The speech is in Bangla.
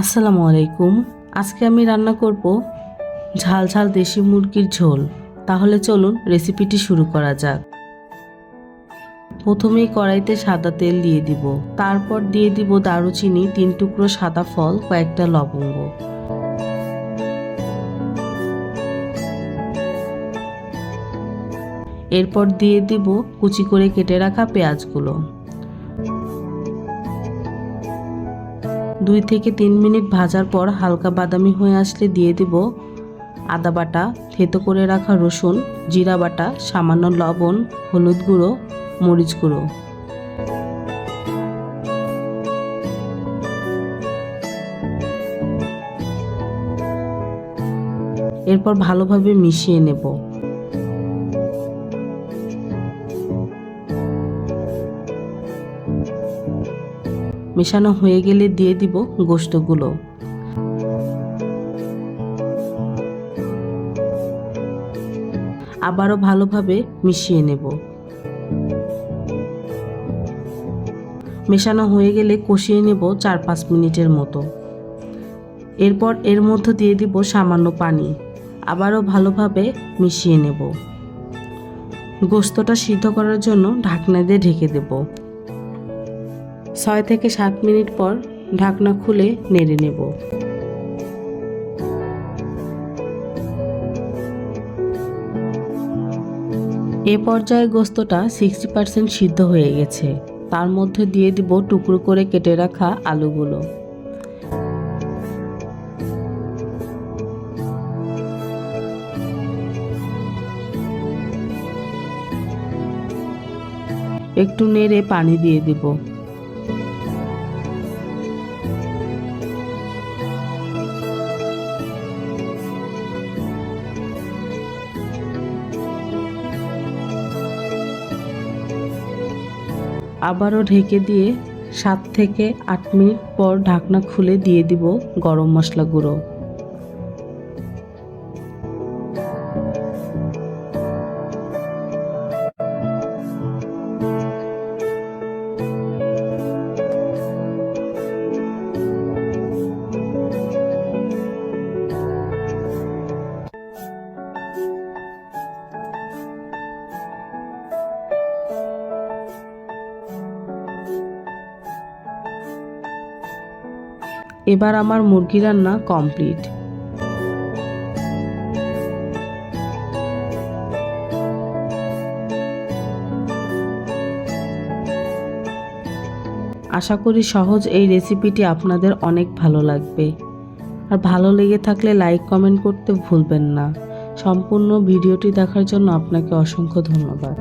আসসালামু আলাইকুম। আজকে আমি রান্না করব ঝাল ঝাল দেশি মুরগির ঝোল। তাহলে চলুন রেসিপিটি শুরু করা যাক। প্রথমেই কড়াইতে সাদা তেল দিয়ে দিব। তারপর দিয়ে দিব দারুচিনি, তিন টুকরো সাদা ফল, কয়েকটা লবঙ্গ। এরপর দিয়ে দিব কুচি করে কেটে রাখা পেঁয়াজগুলো। দুই থেকে তিন মিনিট ভাজার পর হালকা বাদামি হয়ে আসলে দিয়ে দিব আদা বাটা, থেতো করে রাখা রসুন, জিরা বাটা, সামান্য লবণ, হলুদ গুঁড়ো, মরিচ গুঁড়ো। এরপর ভালোভাবে মিশিয়ে নেব। মেশানো হয়ে গেলে দিয়ে দিব গোস্তগুলো আবারও ভালোভাবে মিশিয়ে নেব। মেশানো হয়ে গেলে কষিয়ে নেব চার পাঁচ মিনিটের মতো। এরপর এর মধ্যে দিয়ে দিব সামান্য পানি। আবারও ভালোভাবে মিশিয়ে নেব। গোস্তটা সিদ্ধ করার জন্য ঢাকনা দিয়ে ঢেকে দেব। ছয় থেকে সাত মিনিট পর ঢাকনা খুলে নেড়ে নেব। এ পর্যায়ে গোস্তটা সিক্সটি পার্সেন্ট সিদ্ধ হয়ে গেছে। তার মধ্যে দিয়ে দিব টুকরো করে কেটে রাখা আলুগুলো। একটু নেড়ে পানি দিয়ে দিব। আবারও ঢেকে দিয়ে সাত থেকে আট মিনিট পর ঢাকনা খুলে দিয়ে দিব গরম মশলা গুঁড়ো এবার আমার মুরগি রান্না কমপ্লিট। আশা করি সহজ এই রেসিপিটি আপনাদের অনেক ভালো লাগবে। আর ভালো লেগে থাকলে লাইক, কমেন্ট করতে ভুলবেন না। সম্পূর্ণ ভিডিওটি দেখার জন্য আপনাকে অসংখ্য ধন্যবাদ।